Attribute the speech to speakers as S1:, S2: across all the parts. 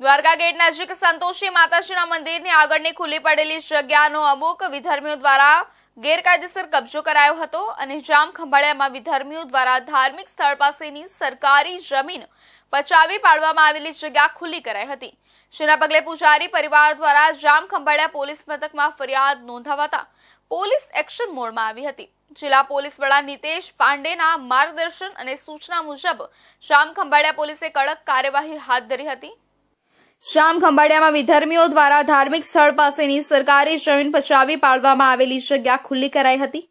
S1: Dwarka gate નજીક સંતોષી માતાજીના મંદિરની આગળની ખુલ્લી પડેલી જગ્યાનો અમુક વિધર્મીઓ દ્વારા ગેરકાયદેસર કબજો કરાયો હતો અને જામ ખંભાળિયામાં વિધર્મીઓ દ્વારા ધાર્મિક સ્થળ પાસેની સરકારી જમીન પચાવી પાડવામાં આવેલી જગ્યા ખુલ્લી કરાઈ હતી. જેના પગલે પૂજારી પરિવાર દ્વારા જામ ખંભાળિયા પોલીસ મથકમાં ફરિયાદ નોંધાવાતા પોલીસ એક્શન મોડમાં આવી હતી. જિલ્લા પોલીસ વડા નિતેશ પાંડેના માર્ગદર્શન અને સૂચના મુજબ જામ ખંભાળિયા પોલીસે કડક કાર્યવાહી હાથ ધરી હતી. શ્યામ ખંભાળિયામાં વિધર્મીઓ દ્વારા ધાર્મિક સ્થળ પાસેની સરકારી જમીન પચાવી પાડવામાં આવેલી જગ્યા ખુલ્લી કરાઈ હતી.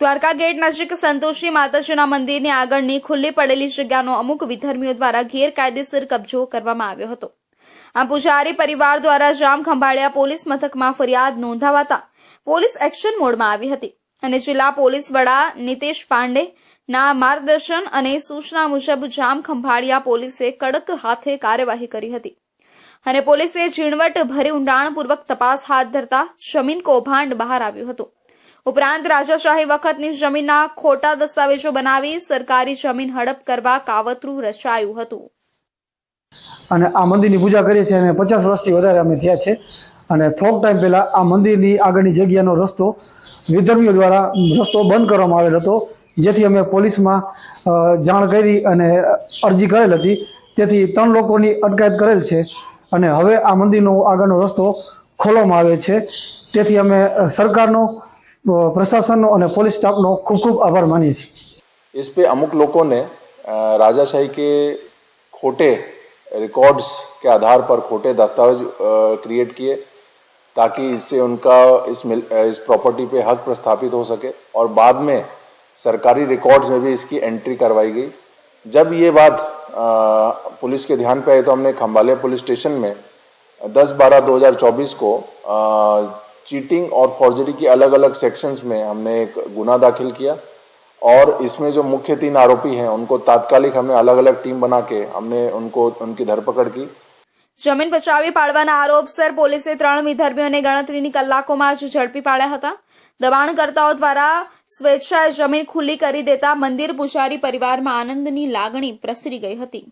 S1: દ્વારકા ગેટ નજીક સંતોષી માતાજીના મંદિરની આગળની ખુલ્લી પડેલી જગ્યાનો અમુક વિધર્મીઓ દ્વારા ગેરકાયદેસર કબજો કરવામાં આવ્યો હતો. આ પૂજારી પરિવાર દ્વારા જામ ખંભાળિયા પોલીસ મથકમાં ફરિયાદ નોંધાવાતા પોલીસ એક્શન મોડમાં આવી હતી અને જિલ્લા પોલીસ વડા નિતેશ પાંડે ના માર્ગદર્શન અને સૂચના મુજબ જામ ખંભાળિયા પોલીસે કડક હાથે કાર્યવાહી કરી હતી. અને પોલીસે ઝીણવટ ભરી ઊંડાણપૂર્વક તપાસ હાથ ધરતા જમીન કૌભાંડ બહાર આવ્યું હતું. ઉપરાંત રાજાશાહી વખતની જમીનના ખોટા દસ્તાવેજો બનાવી સરકારી જમીન હડપ કરવા કાવતરું રચાયું હતું.
S2: અને આ મંદિરની પૂજા કરીએ છીએ અને પચાસ વર્ષથી વધારે અમે થયા છે. અને થોક ટાઈમ પહેલાં આ મંદિરની આગળની જગ્યાનો રસ્તો વિધર્મીઓ દ્વારા રસ્તો બંધ કરવામાં આવેલ હતો, જેથી અમે પોલીસમાં જાણ કરી અને અરજી કરેલ હતી. તેથી ત્રણ લોકોની અટકાયત કરેલ છે. અને હવે આ મંદિરનો આગળનો રસ્તો ખોલવામાં આવે છે તેથી અમે અ, સરકારનો અ, પ્રશાસનનો અને પોલીસ સ્ટાફનો ખૂબ ખૂબ આભાર માનીએ છીએ
S3: इस पे अमुक लोगों ने अ, राजाशाही के खोटे रिकॉर्ड्स के आधार पर खोटे दस्तावेज क्रिएट किए ताकि इससे उनका इस मिल अ, इस प्रॉपर्टी पे हक प्रस्थापित हो सके और बाद में सरकारी रिकॉर्ड्स में भी इसकी एंट्री करवाई गई जब ये बात अ, पुलिस के ध्यान पे आए तो हमने खम्बालिया पुलिस स्टेशन में 10 बारह 2024 को चीटिंग और फॉर्जरी की अलग अलग सेक्शंस में हमने एक गुना दाखिल किया। और इसमें जो मुख्य तीन आरोपी हैं, उनको तात्कालिक हमने अलग अलग टीम बना के हमने उनको, उनकी धरपकड़ की।
S1: જમીન પચાવી પાડવાના આરોપસર પોલીસે ત્રણ વિધર્મીઓને ગણતરીની કલાકોમાં જ ઝડપી પાડ્યા હતા. દબાણકર્તાઓ દ્વારા સ્વેચ્છાએ જમીન ખુલ્લી કરી દેતા મંદિર પૂજારી પરિવારમાં આનંદની લાગણી પ્રસરી ગઈ હતી.